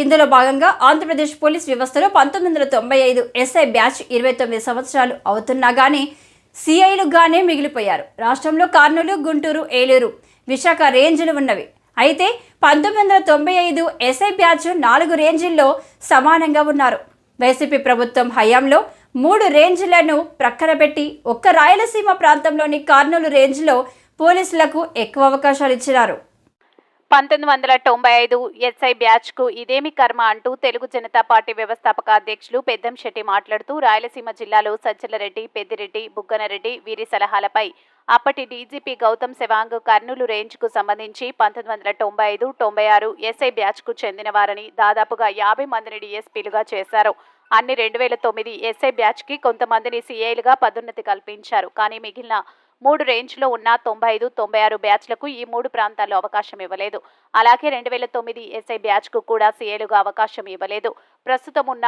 ఇందులో భాగంగా ఆంధ్రప్రదేశ్ పోలీస్ వ్యవస్థలో పంతొమ్మిది వందల తొంభై ఐదు ఎస్ఐ బ్యాచ్ ఇరవై తొమ్మిది సంవత్సరాలు అవుతున్నా కానీ సిఐలుగానే మిగిలిపోయారు. రాష్ట్రంలో కర్నూలు గుంటూరు ఏలూరు విశాఖ రేంజ్లు ఉన్నవి. అయితే పంతొమ్మిది వందల తొంభై ఐదు ఎస్ఐ బ్యాచ్ నాలుగు రేంజిల్లో సమానంగా ఉన్నారు. వైసీపీ ప్రభుత్వం హయాంలో మూడు రేంజ్లను ప్రక్కన పెట్టి ఒక్క రాయలసీమ ప్రాంతంలోని కర్నూలు రేంజ్లో పోలీసులకు ఎక్కువ అవకాశాలు ఇచ్చినారు. పంతొమ్మిది వందల తొంభై ఐదు ఎస్ఐ బ్యాచ్కు ఇదేమి కర్మ అంటూ తెలుగు జనతా పార్టీ వ్యవస్థాపక అధ్యక్షులు పెద్దంశెట్టి మాట్లాడుతూ రాయలసీమ జిల్లాలో సజ్జలరెడ్డి పెద్దిరెడ్డి బుగ్గనరెడ్డి వీరి సలహాలపై అప్పటి డీజీపీ గౌతమ్ సెవాంగ్ కర్నూలు రేంజ్కు సంబంధించి పంతొమ్మిది వందల తొంభై ఐదు తొంభై ఆరు ఎస్ఐ బ్యాచ్కు చెందినవారని చెందిన వారని దాదాపుగా యాభై మందిని డీఎస్పీలుగా చేశారు. అన్ని రెండు వేల తొమ్మిది ఎస్ఐ బ్యాచ్కి కొంతమందిని సీఐలుగా పదోన్నతి కల్పించారు. కానీ మిగిలిన మూడు రేంజ్లో ఉన్న తొంభై ఐదు తొంభై ఆరు బ్యాచ్లకు ఈ మూడు ప్రాంతాల్లో అవకాశం ఇవ్వలేదు. అలాగే రెండు వేల తొమ్మిది ఎస్ఐ బ్యాచ్కు కూడా సీఏలుగా అవకాశం ఇవ్వలేదు. ప్రస్తుతం ఉన్న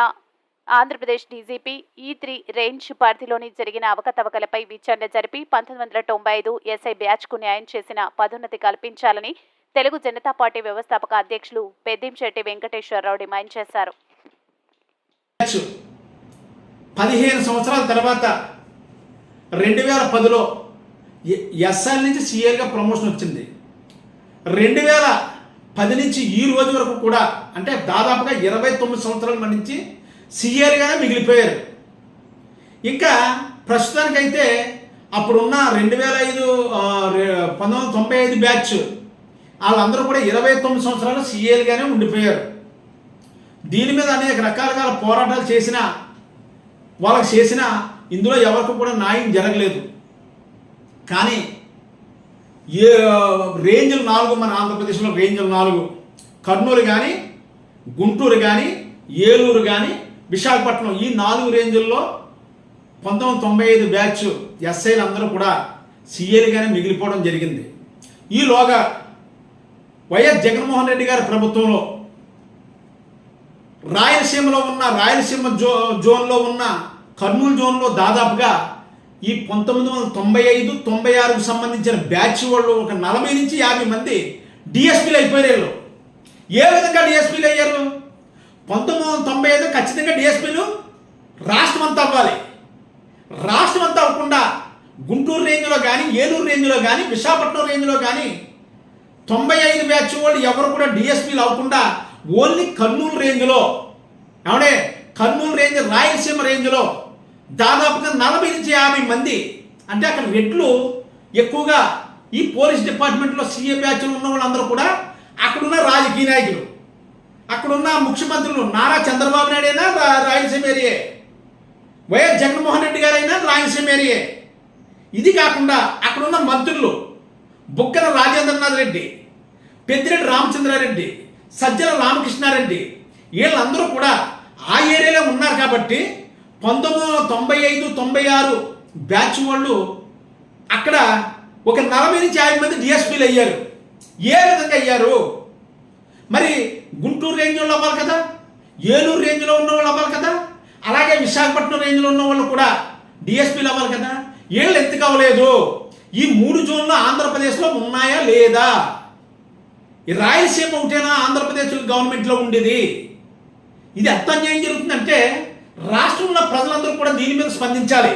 ఆంధ్రప్రదేశ్ డీజీపీ ఈ త్రీ రేంజ్ పరిధిలోని జరిగిన అవకతవకలపై విచారణ జరిపి పంతొమ్మిది వందల తొంభై ఐదు ఎస్ఐ బ్యాచ్కు న్యాయం చేసిన పదోన్నతి కల్పించాలని తెలుగు జనతా పార్టీ వ్యవస్థాపక అధ్యక్షులు పెద్దింశెట్టి వెంకటేశ్వరరావు డిమాండ్ చేశారు. పదిహేను సంవత్సరాల తర్వాత రెండు వేల పదిలో ఎస్ఎల్ నుంచి సీఎల్గా ప్రమోషన్ వచ్చింది. రెండు వేల పది నుంచి ఈ రోజు వరకు కూడా అంటే దాదాపుగా ఇరవై తొమ్మిది సంవత్సరాల నుంచి సీఎల్గానే మిగిలిపోయారు. ఇంకా ప్రస్తుతానికైతే అప్పుడున్న రెండు వేల ఐదు పంతొమ్మిది వందల తొంభై ఐదు బ్యాచ్ వాళ్ళందరూ కూడా ఇరవై తొమ్మిది సంవత్సరాలు సీఏలుగానే ఉండిపోయారు. దీని మీద అనేక రకాలుగా పోరాటాలు చేసినా వాళ్ళకి చేసిన ఇందులో ఎవరికి కూడా న్యాయం జరగలేదు. కానీ ఏ రేంజ్లు నాలుగు మన ఆంధ్రప్రదేశ్లో రేంజ్లు నాలుగు. కర్నూలు కానీ గుంటూరు కానీ ఏలూరు కానీ విశాఖపట్నం ఈ నాలుగు రేంజుల్లో పంతొమ్మిది తొంభై ఐదు బ్యాచ్ ఎస్ఐలు అందరూ కూడా సీఏలుగానే మిగిలిపోవడం జరిగింది. ఈలోగా వైఎస్ జగన్మోహన్ రెడ్డి గారి ప్రభుత్వంలో రాయలసీమలో ఉన్న రాయలసీమ జో జోన్లో ఉన్న కర్నూలు జోన్లో దాదాపుగా ఈ పంతొమ్మిది వందల తొంభై ఐదు తొంభై ఆరుకు సంబంధించిన బ్యాచ్ వాళ్ళు ఒక నలభై నుంచి యాభై మంది డిఎస్పీలు అయిపోయారు ఏ విధంగా డిఎస్పీలు అయ్యారు? పంతొమ్మిది వందల తొంభై ఐదు ఖచ్చితంగా డిఎస్పీలు రాష్ట్రం అంతా అవ్వాలి. రాష్ట్రం అంతా అవ్వకుండా గుంటూరు రేంజ్లో కానీ ఏలూరు రేంజ్లో కానీ విశాఖపట్నం రేంజ్లో కానీ తొంభై ఐదు బ్యాచ్ వాళ్ళు ఎవరు కూడా డిఎస్పీలు అవ్వకుండా ఓన్లీ కర్నూలు రేంజ్లో ఏమంటే కర్నూలు రేంజ్ రాయలసీమ రేంజ్లో దాదాపుగా నలభై నుంచి యాభై మంది అంటే అక్కడ రెడ్లు ఎక్కువగా ఈ పోలీస్ డిపార్ట్మెంట్లో సీఏ బ్యాచ్లు ఉన్న వాళ్ళందరూ కూడా అక్కడున్న రాజకీయ నాయకులు. అక్కడున్న ముఖ్యమంత్రులు నారా చంద్రబాబు నాయుడు అయినా రా- రాయలసీమ ఏరియే వైఎస్ జగన్మోహన్ రెడ్డి గారైనా రాయలసీమ ఏరియే ఇది కాకుండా అక్కడున్న మంత్రులు బుక్కన రాజేంద్రనాథ్ రెడ్డి పెద్దిరెడ్డి రామచంద్రారెడ్డి సజ్జల రామకృష్ణారెడ్డి వీళ్ళందరూ కూడా ఆ ఏరియాలో ఉన్నారు కాబట్టి పంతొమ్మిది వందల తొంభై ఐదు తొంభై ఆరు బ్యాచ్ వాళ్ళు అక్కడ ఒక నలభై నుంచి యాభై మంది డిఎస్పీలు అయ్యారు. ఏ విధంగా అయ్యారు? మరి గుంటూరు రేంజ్లో అవ్వాలి కదా? ఏలూరు రేంజ్లో ఉన్న వాళ్ళు అవ్వాలి కదా? అలాగే విశాఖపట్నం రేంజ్లో ఉన్న వాళ్ళు కూడా డిఎస్పీలు అవ్వాలి కదా? వీళ్ళు ఎందుకు అవ్వలేదు ఈ మూడు జోన్లు ఆంధ్రప్రదేశ్లో ఉన్నాయా లేదా? రాయలసీమ ఒకటేనా? ఆంధ్రప్రదేశ్ గవర్నమెంట్లో ఉండేది. ఇది అర్థం ఏం జరుగుతుందంటే రాష్ట్రంలో ప్రజలందరూ కూడా దీని మీద స్పందించాలి.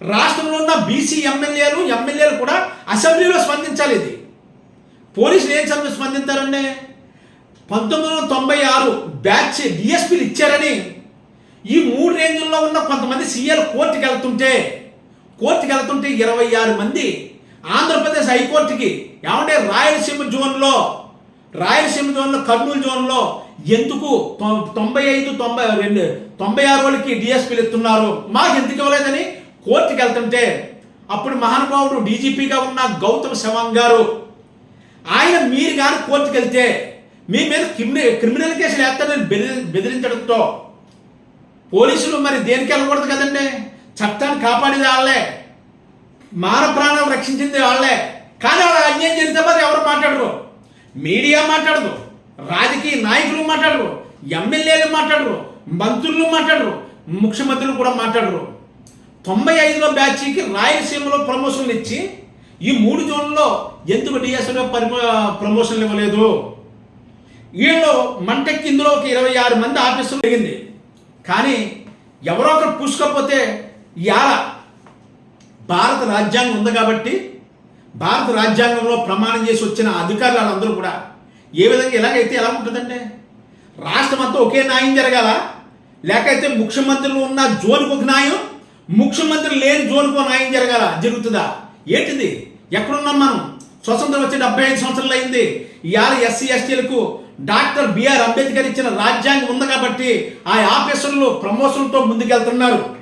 రాష్ట్రంలో ఉన్న బీసీ ఎమ్మెల్యేలు ఎమ్మెల్యేలు కూడా అసెంబ్లీలో స్పందించాలి ఇది. పోలీసులు ఏం సమయం స్పందించారండి పంతొమ్మిది వందల తొంభై ఆరు బ్యాచ్ డిఎస్పీలు ఇచ్చారని. ఈ మూడు రేంజుల్లో ఉన్న కొంతమంది సీఎల్ కోర్టుకి వెళ్తుంటే కోర్టుకి వెళ్తుంటే ఇరవై ఆరు మంది ఆంధ్రప్రదేశ్ హైకోర్టుకి ఏమంటే రాయలసీమ జోన్లో రాయలసీమ జోన్లో కర్నూలు జోన్లో ఎందుకు తొంభై ఐదు తొంభై రెండు తొంభై ఆరు వాళ్ళకి డిఎస్పీలు ఎత్తున్నారు? మాకు ఎందుకు ఇవ్వలేదని కోర్టుకి వెళ్తుంటే అప్పుడు మహానుభావుడు డీజీపీగా ఉన్న గౌతమ్ సవాంగ్ గారు ఆయన మీరు కానీ కోర్టుకి వెళ్తే మీ మీద క్రిమినల్ క్రిమినల్ కేసులు వేస్తారని బెదిరి బెదిరించడంతో పోలీసులు మరి దేనికి వెళ్ళకూడదు కదండి? చట్టాన్ని కాపాడేది వాళ్ళే. మాన ప్రాణాలు రక్షించింది వాళ్ళే. కానీ వాళ్ళ అన్యాయం జరిగితే మరి ఎవరు మాట్లాడరు? మీడియా మాట్లాడదు. రాజకీయ నాయకులు మాట్లాడరు ఎమ్మెల్యేలు మాట్లాడరు మంత్రులు మాట్లాడరు ముఖ్యమంత్రులు కూడా మాట్లాడరు. తొంభై ఐదులో బ్యాచ్కి రాయలసీమలో ప్రమోషన్లు ఇచ్చి ఈ మూడు జోన్లలో ఎందుకు డిఎస్ఎల్లో పరి ప్రమోషన్లు ఇవ్వలేదు? వీళ్ళు మంటెక్కి ఇందులో ఒక ఇరవై ఆరు మంది ఆఫీసులు జరిగింది. కానీ ఎవరో ఒకరు పూసుకోకపోతే ఇవాళ భారత రాజ్యాంగం ఉంది కాబట్టి భారత రాజ్యాంగంలో ప్రమాణం చేసి వచ్చిన అధికారులు వాళ్ళందరూ కూడా ఏ విధంగా ఎలాగైతే ఎలా ఉంటుందంటే? రాష్ట్రం అంతా ఒకే న్యాయం జరగాల? లేకైతే ముఖ్యమంత్రులు ఉన్న జోన్కి ఒక న్యాయం ముఖ్యమంత్రి లేని జోన్కు న్యాయం జరగాల? జరుగుతుందా? ఏంటిది? ఎక్కడున్నాం మనం? స్వతంత్రం వచ్చి డెబ్బై ఐదు సంవత్సరాలు అయింది. ఇవాళ ఎస్సీ ఎస్టీలకు డాక్టర్ బిఆర్ అంబేద్కర్ ఇచ్చిన రాజ్యాంగం ఉంది కాబట్టి ఆ ఆఫీసర్లు ప్రమోషన్తో ముందుకెళ్తున్నారు.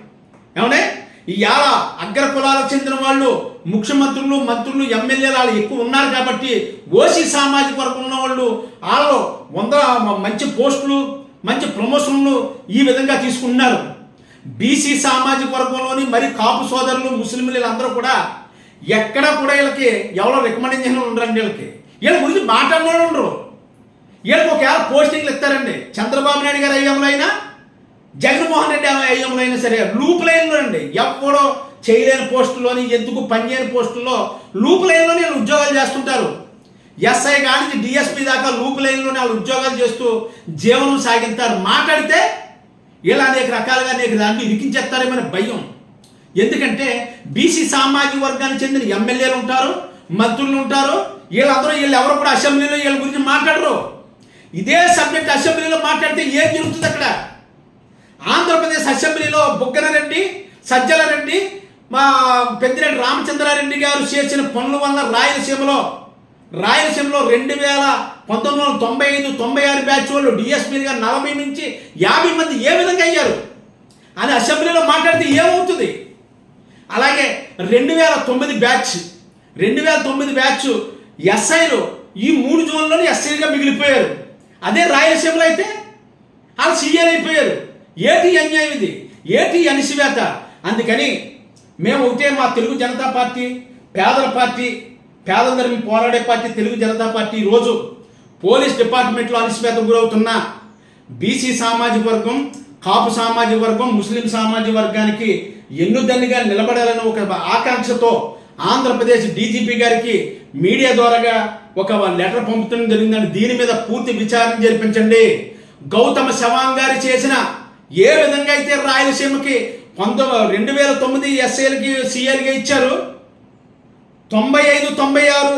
ఏమంటే ఇవాళ అగ్ర కులాలకు చెందిన వాళ్ళు ముఖ్యమంత్రులు మంత్రులు ఎమ్మెల్యేలు వాళ్ళు ఎక్కువ ఉన్నారు కాబట్టి ఓసీ సామాజిక వర్గం ఉన్న వాళ్ళు వాళ్ళు వంద మంచి పోస్టులు మంచి ప్రమోషన్లు ఈ విధంగా తీసుకున్నారు బీసీ సామాజిక వర్గంలోని మరి కాపు సోదరులు ముస్లింలు అందరూ కూడా ఎక్కడ కూడా వీళ్ళకి ఎవరో రికమెండేషన్ ఉండరండి వీళ్ళకి. వీళ్ళ గురించి మాట్లాడిన ఉండరు. వీళ్ళకి ఒకవేళ పోస్టింగ్లు ఇస్తారండి. చంద్రబాబు నాయుడు గారు అయ్యంలో అయినా జగన్మోహన్ రెడ్డి అయ్యంలో అయినా సరే లూప్ లైన్లో అండి ఎప్పుడో చేయలేని పోస్టులోని ఎందుకు పనిచేయని పోస్టుల్లో లూప్ లైన్లోనే వీళ్ళు ఉద్యోగాలు చేస్తుంటారు. ఎస్ఐ కానీ డిఎస్పీ దాకా లూప్ లైన్లోనే వాళ్ళు ఉద్యోగాలు చేస్తూ జీవనం సాగిస్తారు. మాట్లాడితే ఇలా అనేక రకాలుగా అనేక దాన్ని ఇరికించేస్తారేమనే భయం. ఎందుకంటే బీసీ సామాజిక వర్గానికి చెందిన ఎమ్మెల్యేలు ఉంటారు మంత్రులు ఉంటారు వీళ్ళందరూ వీళ్ళు ఎవరు కూడా అసెంబ్లీలో వీళ్ళ గురించి మాట్లాడరు. ఇదే సబ్జెక్ట్ అసెంబ్లీలో మాట్లాడితే ఏం జరుగుతుంది అక్కడ? ఆంధ్రప్రదేశ్ అసెంబ్లీలో బుగ్గనరెడ్డి సజ్జల రెడ్డి మా పెద్దిరెడ్డి రామచంద్రారెడ్డి గారు చేసిన పనుల వల్ల రాయలసీమలో రాయలసీమలో రెండు వేల పంతొమ్మిది వందల తొంభై ఐదు తొంభై ఆరు బ్యాచ్ వాళ్ళు డిఎస్పీగా నలభై నుంచి యాభై మంది ఏ విధంగా అయ్యారు? అని అసెంబ్లీలో మాట్లాడితే ఏమవుతుంది? అలాగే రెండు వేల తొమ్మిది బ్యాచ్ రెండు వేల తొమ్మిది బ్యాచ్ ఎస్ఐలు ఈ మూడు జోన్లలో ఎస్ఐగా మిగిలిపోయారు. అదే రాయలసీమలో అయితే వాళ్ళు సీఎల్ అయిపోయారు. ఏటి అన్యాయం ఇది? ఏటి అణిసివేత అందుకని మేము ఒకటే మా తెలుగు జనతా పార్టీ పేదల పార్టీ పేదల తరమి పోరాడే పార్టీ తెలుగు జనతా పార్టీ ఈరోజు పోలీస్ డిపార్ట్మెంట్లో అణిసివేత గురవుతున్న బీసీ సామాజిక వర్గం కాపు సామాజిక వర్గం ముస్లిం సామాజిక వర్గానికి ఎన్నుదన్నిగా నిలబడాలని ఒక ఆకాంక్షతో ఆంధ్రప్రదేశ్ డీజీపీ గారికి మీడియా ద్వారాగా ఒక లెటర్ పంపుతుండడం జరిగిందని దీని మీద పూర్తి విచారణ జరిపించండి. గౌతమ శవాంగ్ గారు చేసిన ఏ విధంగా అయితే రాయలసీమకి పంతొమ్మిది రెండు వేల తొమ్మిది ఎస్ఐలకి సిఎల్గా ఇచ్చారు? తొంభై ఐదు తొంభై ఆరు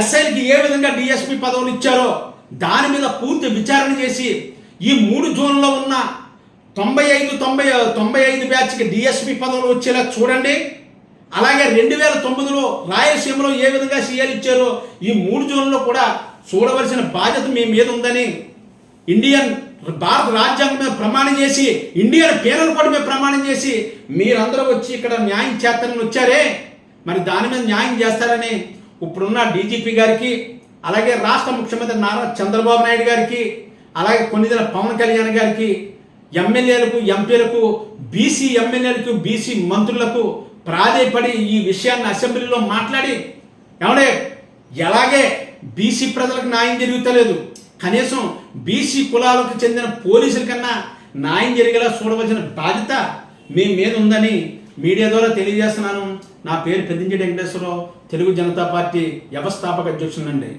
ఎస్ఐలకి ఏ విధంగా డిఎస్పి పదవులు ఇచ్చారో దాని మీద పూర్తి విచారణ చేసి ఈ మూడు జోన్లో ఉన్న తొంభై ఐదు తొంభై తొంభై ఐదు బ్యాచ్కి డిఎస్పి పదవులు వచ్చేలా చూడండి. అలాగే రెండు వేల తొమ్మిదిలో రాయలసీమలో ఏ విధంగా సీఎల్ ఇచ్చారో ఈ మూడు జోన్లో కూడా చూడవలసిన బాధ్యత మీ మీద ఉందని ఇండియన్ భారత రాజ్యాంగం మీద ప్రమాణం చేసి ఇండియన్ పీనల్ కోడ్ మీద ప్రమాణం చేసి మీరందరూ వచ్చి ఇక్కడ న్యాయం చేస్తారని వచ్చారే. మరి దాని మీద న్యాయం చేస్తారని ఇప్పుడున్న డీజీపీ గారికి అలాగే రాష్ట్ర ముఖ్యమంత్రి నారా చంద్రబాబు నాయుడు గారికి అలాగే కొన్నిదిన పవన్ కళ్యాణ్ గారికి ఎమ్మెల్యేలకు ఎంపీలకు బీసీ ఎమ్మెల్యేలకు బీసీ మంత్రులకు ప్రాధేయపడి ఈ విషయాన్ని అసెంబ్లీలో మాట్లాడి ఏమంటే ఎలాగే బీసీ ప్రజలకు న్యాయం జరుగుతలేదు. కనీసం బీసీ కులాలకు చెందిన పోలీసుల కన్నా న్యాయం జరిగేలా చూడవలసిన బాధ్యత మీ మీద ఉందని మీడియా ద్వారా తెలియజేస్తున్నాను. నా పేరు పెద్దింటి వెంకటేశ్వరరావు తెలుగు జనతా పార్టీ వ్యవస్థాపక అధ్యక్షునండి